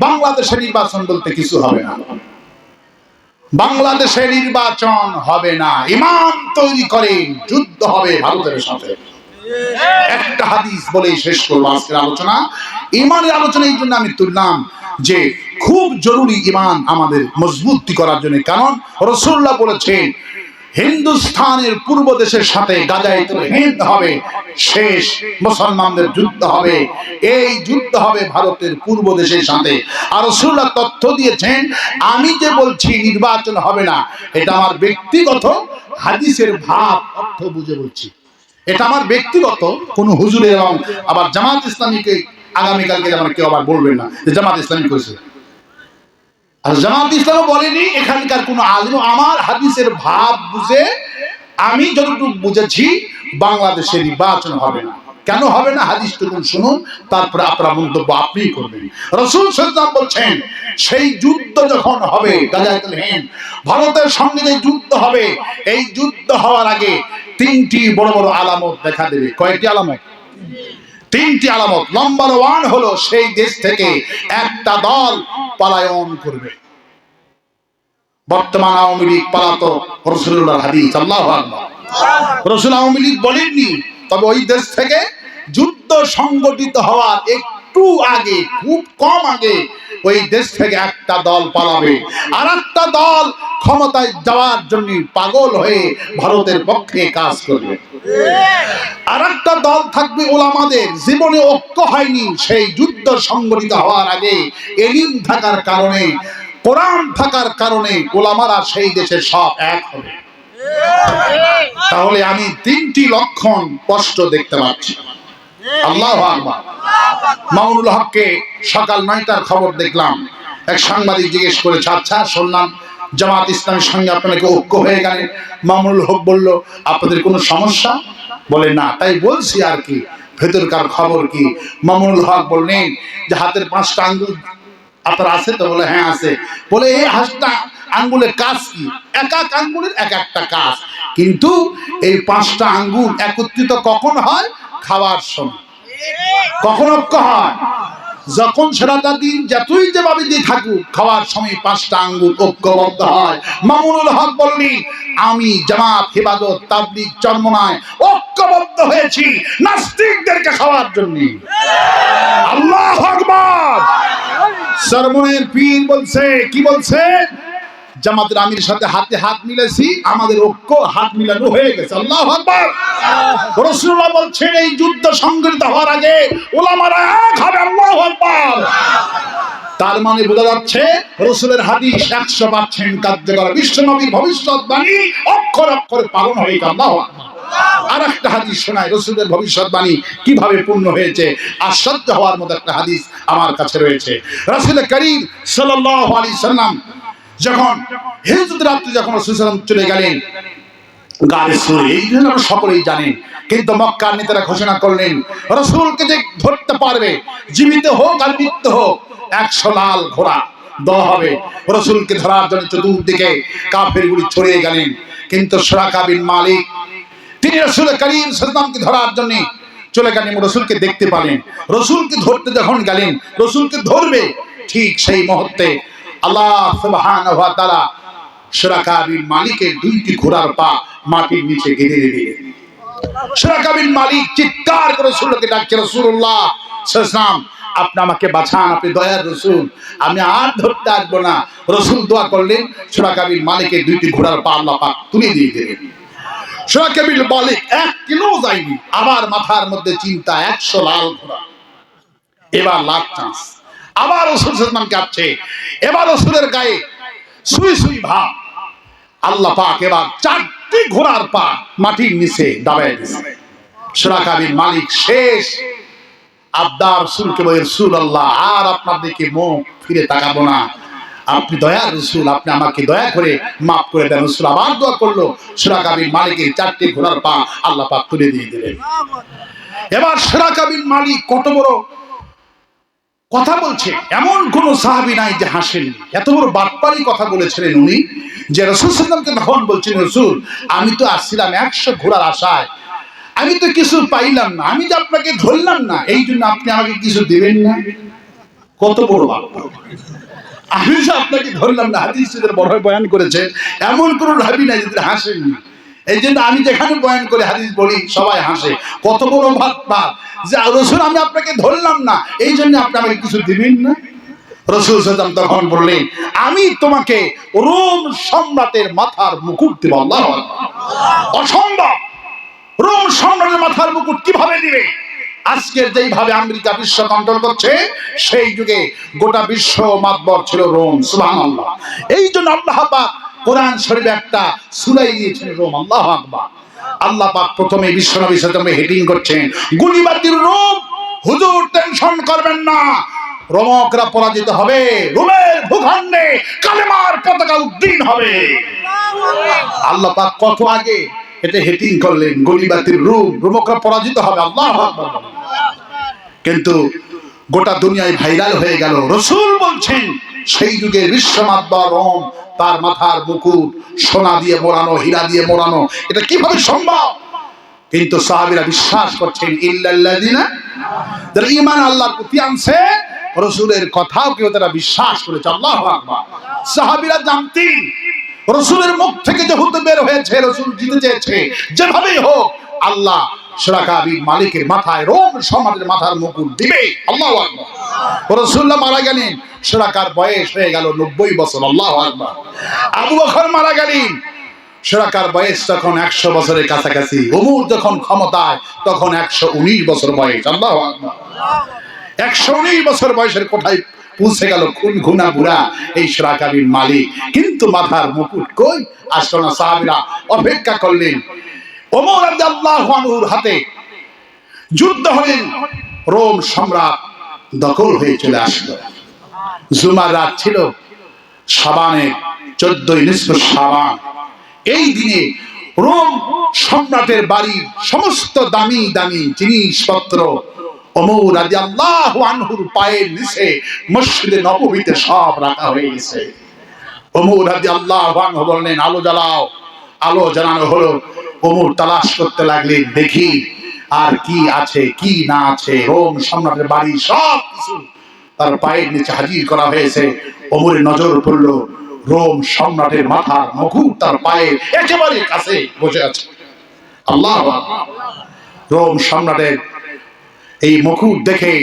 বাংলাদেশের নির্বাচন বলতে কিছু হবে না। বাংলাদেশের নির্বাচন হবে না। ইমাম তৈরি করেন যুদ্ধ হবে ভারতের সাথে। একটা হাদিস বলেই শেষ করব আজকের আলোচনা। ইমানের আলোচনা এই জন্য আমি তুললাম যে খুব জরুরি ইমান আমাদের মজবুতি করার জন্য। কারণ রসুল্লাহ বলেছেন, হিন্দুস্থানের পূর্ব দেশের সাথে গাজায় হিন্দ হবে। শেষ মুসলমানদের যুদ্ধ হবে। এই যুদ্ধ হবে ভারতের পূর্ব দেশের সাথে। আর রসুল্লাহ তথ্য দিয়েছেন, আমি যে বলছি নির্বাচন হবে না। এটা আমার ব্যক্তিগত হাদিসের ভাব, অর্থ বুঝে বলছি। এটা আমার ব্যক্তিগত, কোন হুজুরে এবং আবার জামাত ইসলামীকে আগামীকালকে যেমন কেউ আবার বলবেন না যে জামাত ইসলামী করেছে। আর জামাত ইসলাম বলেনি, এখানকার কোন আলিম আমার হাদিসের ভাব বুঝে আমি যতটুকু বুঝেছি, বাংলাদেশে নির্বাচন হবে না। কেন হবে না? হাদিসটুকুন শুনুন, তারপরে আপনার মন্তব্য আপনিই করবেন। রসুল সাল্লাম বলছেন, সেই যুদ্ধ যখন হবে ভারতের সঙ্গে যে যুদ্ধ হবে, এই যুদ্ধ হওয়ার আগে তিনটি বড় বড় আলামত দেখা দেবে। কয়েকটি আলামত? তিনটি আলামত। নম্বর ওয়ান হলো, সেই দেশ থেকে একটা দল পলায়ন করবে। বর্তমান আওয়ামী লীগ পালাতো রসুল্লাহ হাদিস, আল্লাহ রসুল আওয়ামী লীগ বলেননি, তবে ওই দেশ থেকে যুদ্ধ সংগঠিত হওয়ার একটু আগে, খুব কম আগে, ওই দেশ থেকে একটা দল পালাবে। আর একটা দল ক্ষমতায় যাওয়ার জন্য পাগল হয়ে ভারতের পক্ষে কাজ করবে। আর একটা দল থাকবে ওলামাদের, জীবনে ঐক্য হয়নি, সেই যুদ্ধ সংগঠিত হওয়ার আগে, এলিম থাকার কারণে কোরআন থাকার কারণে ওলামারা সেই দেশের সব এক হবে। তাহলে আমি তিনটি লক্ষণ স্পষ্ট দেখতে পাচ্ছি। আল্লাহ মামুনুল হককে সকাল নয়টার খবর দেখলাম। এক সাংবাদিক জিজ্ঞেস করেছে আচ্ছা শুনলাম জামাত ইসলামের সঙ্গে আপনাকে ঐক্য হয়ে গেলেন মামুনুল হক বলল, আপনাদের কোনো সমস্যা? বলে, না, তাই বলছি আর কি। ভেতরকার খবর কি? মামুনুল হক বললেন, যে হাতের পাঁচটা আঙ্গুল আপনার আছে তো? বলে হ্যাঁ আছে। বলে, এই হাঁসটা আঙ্গুলের কাজ কি? এক এক আঙ্গুলের এক একটা কাজ। কিন্তু এই পাঁচটা আঙ্গুল একত্রিত কখন হয়? খাওয়ার সময়। কখন ঐক্য হয়? যখন সারাটা দিন যতই যেভাবে দিয়ে থাকুক, খাওয়ার সময় পাঁচটা আঙ্গুল ঐক্যবদ্ধ হয়। মামুনুল হক বললি আমি জামাত, হেফাজত তাবলিক চর্মনায় ঐক্যবদ্ধ হয়েছি নাস্তিকদেরকে খাওয়ার জন্য। আল্লাহ আকবার। সরমনের পীর বলছে, কি বলছে? জামাতের আমির সাথে হাতে হাত মিলেছি আমাদের ঐক্য হাত মিলানো হয়ে গেছে। আল্লাহ আকবার। রাসূলুল্লাহ বলছেন, এই যুদ্ধ সংগঠিত হওয়ার আগে ওলামারা এক হবে, আল্লাহ আকবার। তার মানে বোঝা যাচ্ছে, রসুলের হাদিস একশো পার্সেন্ট কার্যকর বিশ্ব নবীর ভবিষ্যৎবাণী অক্ষর অক্ষরে পালন হয়ে আল্লাহ। আর একটা হাদিস শোনায়, রসুলের ভবিষ্যৎবাণী কীভাবে পূর্ণ হয়েছে? আশ্চর্য হওয়ার মতো একটা হাদিস আমার কাছে রয়েছে। রসুল করিম সাল্লাল্লাহু আলাইহি সাল্লাম যখন হিজরত রাত্রে যখন রসুল সাল্লাম চলে গেলেন গাড়ি সুরে, এই সকলেই জানেন কিন্তু মক্কার নেতারা ঘোষণা করলেন, রসুলকে যে ধরতে পারবে, জীবিত হোক আর মৃত্যু হোক, একশো লাল ঘোড়া দেওয়া হবে। রসুলকে ধরার জন্য চতুর্দিকে কাফের গুলি ছড়িয়ে গেলেন, কিন্তু সোরাকা বিন মালিক, তিনি রসুল করিম সাল্লামকে ধরার জন্য চলে গেলেন রসুলকে দেখতে পালেন। রসুলকে ধরতে যখন গেলেন, রসুলকে ধরবে ঠিক সেই মুহূর্তে আল্লাহ সুবহানাহু ওয়া মালিকের দুইটি ঘোড়ার পা মাটির নিচে গেঁথে দিলেন। সুরাকা বিন মালিক চিৎকার করে ডাকছে আপনি আমাকে আপনি দয়ার আমি আর ধরতে আসব না। রসুল দোয়া করলেন সুরাকাবির মালিকের দুইটি ঘোড়ার পা আল্লাহ পাক তুলে দিয়ে দিলেন। সুরাকাবিল মালিক এক কিলো যায়নি, আবার মাথার মধ্যে চিন্তা, একশো লাল ঘোড়া। এবার লাখ চান্স। আবার রসুল সালমান কাঁপছে এবার রসুলের গায়ে সুই সুই ভাব। আল্লাহ পাক এবার চারটি ঘোড়ার পা মাটির নিচে দাবাই দিছে। সুরাকাবির মালিক শেষ। আবদার রসুলকে বলে রসুল আল্লাহ আর আপনার দিকে মুখ ফিরে তাকাবো না। আপনি দয়া রসুল, আপনি আমাকে দয়া করে মাফ করে দেন। রসুল আবার দোয়া করল। সুরাকাবির মালিকের চারটি ঘোড়ার পা আল্লাহ পাক তুলে দিয়ে দিলেন। এবার সুরাকাবির মালিক কত বড় কথা বলছে। এমন কোন সাহাবি নাই যে হাসেন। এত বড় বাটপারি কথা বলেছিলেন উনি যে রসুল সাল্লামকে তখন বলছেন, রসুল, আমি তো আসছিলাম একশো ঘোড়ার আশায়। আমি তো কিছু পাইলাম না। আমি যে আপনাকে ধরলাম না, এই জন্য আপনি আমাকে কিছু দিবেন না। কত বড় বাপ্পা আমি যে আপনাকে ধরলাম না হাদিস যাদের বড় বয়ান করেছে, এমন কোন রাবি নাই যাদের হাসেননি। এই জন্য আমি যেখানে বয়ান করে, হাদিস বলি, সবাই হাসে। কত বড় ভাত পাপ যে রসুল, আমি আপনাকে ধরলাম না। এই জন্য আপনি আমাকে কিছু দিবেন না। রসুল সাল্লাম তখন বললেন, আমি তোমাকে রোম সম্রাটের মাথার মুকুট দেব, আল্লাহ অসম্ভব! রোম সম্রাটের মাথার মুকুট কীভাবে দিবে? আজকের যেইভাবে আমেরিকা বিশ্ব কন্ট্রোল করছে, সেই যুগে গোটা বিশ্ব মাতবর ছিল রোম, সুবহানাল্লাহ। এই জন্য আল্লাহ কোরআন শরীফে একটা সুরাই দিয়েছেন রোম, আল্লাহ আকবার। আল্লাহ পাক প্রথমে বিশ্ব নবী সাল্লামে হেডিং করছেন। গুলিবাতির রোম হুজুর টেনশন করবেন না। রোমকরা পরাজিত হবে, রোমের ভূখণ্ডে কালেমার পতাকা উদ্দিন হবে। আল্লাহ পাক কত আগে এটা হেটিং করলেন, গলিবাতির রূপ, রোমকরা পরাজিত হবে, আল্লাহ কিন্তু গোটা দুনিয়ায় ভাইরাল হয়ে গেল। রসুল বলছেন, সেই যুগে বিশ্বমাতবার রোম তার মাথার মুকুট, সোনা দিয়ে মোড়ানো, হীরা দিয়ে মোড়ানো, এটা কীভাবে সম্ভব? কিন্তু সাহাবীরা বিশ্বাস করছেন, ইল্লাল্লাযিনা আল্লাহর প্রতি আনছে, রসুলের কথাও কেউ তারা বিশ্বাস করেছে। আল্লাহ সাহাবীরা জানতেন, রসুলের মুখ থেকে যেহেতু বের হয়েছে, রসুল জিতে চেয়েছে, যেভাবেই হোক, আল্লাহ মালিকের মাথায়, রোম সমাজের মাথার দিবে। আল্লাহ রসুল্লাহ মারা গেলেন। বয়স হয়ে গেল নব্বই বছর। আল্লাহ আবু বকর মারা গেলেন। সুরাকার বয়স তখন একশো বছরের কাছাকাছি। অমুর যখন ক্ষমতায়, তখন একশো উনিশ বছর বয়স। আল্লাহ একশো উনিশ বছর বয়সের কোঠায় পৌঁছে গেল খুন ঘুনা বুড়া, এই সুরাকাবির মালিক। কিন্তু মাথার মুকুট কই? আসলো না সাহাবিরা। অপেক্ষা করলেন। হাতে যুদ্ধ হলেন রোম সম্রাট দখল হয়ে চলে জুমার রাত ছিল সাবানের চোদ্দই সাবান এই দিনে রোম সম্রাটের সমস্ত দামি দামি জিনিসপত্র অমর রাজি আল্লাহ পায়ের নিচে মসজিদে নবমীতে সব রাখা হয়ে গেছে। অমর রাজি আল্লাহ বললেন, আলো জ্বালাও। আলো জ্বালানো হলো অমর তালাশ করতে লাগলেন, দেখি আর কি আছে, কি না আছে, রোম সম্রাটের বাড়ি সব কিছু। তার পায়ের নিচে হাজির করা হয়েছে। অমরের নজর পড়ল, রোম সম্রাটের মাথার মুকুট তার পায়ে একেবারে কাছে বসে আছে। আল্লাহ রোম সম্রাটের এই মুকুট দেখে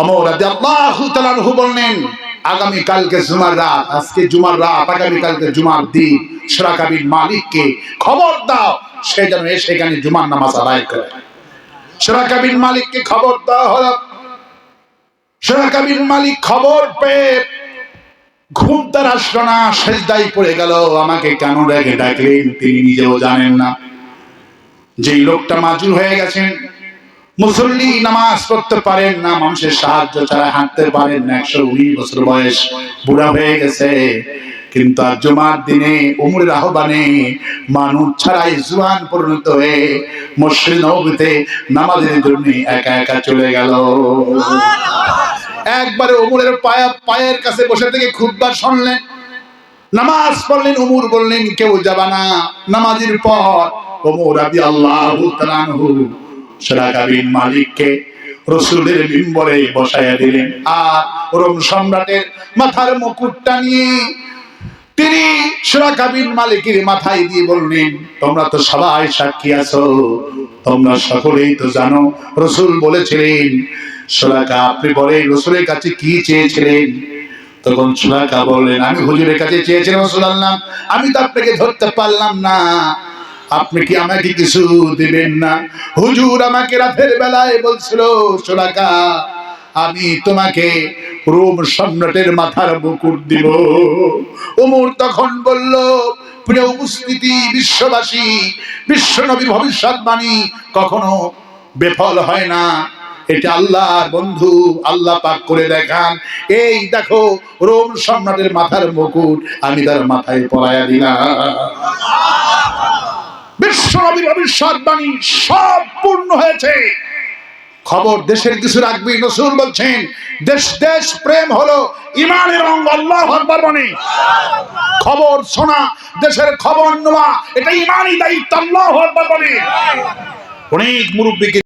অমর আল্লাহ বললেন আগামী কালকে জুমার রাত, আজকে জুমার রাত, আগামী কালকে জুমার দিন। সুরাকাবির মালিককে খবর দাও, সে যেন এসে এখানে জুমার নামাজ আদায় করে। সুরাকাবির মালিককে খবর দেওয়া হলো সুরাকাবির মালিক খবর পেয়ে ঘুম তার আসলো না সেজদাই পড়ে গেল। আমাকে কেন ডেকে ডাকলেন তিনি নিজেও জানেন না। যেই লোকটা মাজুর হয়ে গেছেন মুসল্লি নামাজ পড়তে পারেন না, মানুষের সাহায্য ছাড়া হাঁটতে পারেন না। একশো উনিশ বছর বয়স, বুড়া হয়ে গেছে। কিন্তু আর জুমার দিনে উমরের আহ্বানে মানুষ ছাড়াই জুয়ান পরিণত হয়ে মসজিদ নবীতে নামাজের জন্য একা একা চলে গেল। একবারে উমরের পায়া পায়ের কাছে বসে থেকে খুববার শুনলেন। নামাজ পড়লেন, উমর বললেন, কেউ যাবা না। নামাজের পর ওমর আবি আল্লাহ তালানহু সেরাকাবিন মালিককে রসুলের মিম্বরে বসাইয়া দিলেন। আর রোম সম্রাটের মাথার মুকুটটা নিয়ে তিনি সুরাকাবিন মালিকের মাথায় দিয়ে বললেন, তোমরা তো সবাই সাক্ষী আছো, তোমরা সকলেই তো জানো। রসুল বলেছিলেন, সুরাকা, আপনি বলেন রসুলের কাছে কি চেয়েছিলেন? তখন সুরাকা বললেন, আমি হুজুরের কাছে চেয়েছিলাম রসুল আল্লাহ, আমি তো আপনাকে ধরতে পারলাম না। আপনি কি আমাকে কিছু দিবেন না? হুজুর আমাকে রাতের বেলায় বলছিল, সোনাকা, আমি তোমাকে রোম সম্রাটের মাথার মুকুট দিব। ওমর তখন বলল, প্রিয় উপস্থিতি, বিশ্ববাসী বিশ্বনবীর ভবিষ্যৎবাণী কখনো বেফল হয় না। এটা আল্লাহর বন্ধু, আল্লাহ পাক করে দেখান। এই দেখো, রোম সম্রাটের মাথার মুকুট আমি তার মাথায় পরাইয়া দিলাম। ভবিষ্যৎবাণী সব পূর্ণ হয়েছে। খবর দেশের কিছু রাখবি নসুর বলছেন, দেশ দেশ প্রেম হলো ইমানের অঙ্গ, আল্লাহ বনে খবর শোনা, দেশের খবর নেওয়া, এটা ইমানই দায়িত্ব, আল্লাহ আকবার বনে অনেক মুরব্বীকে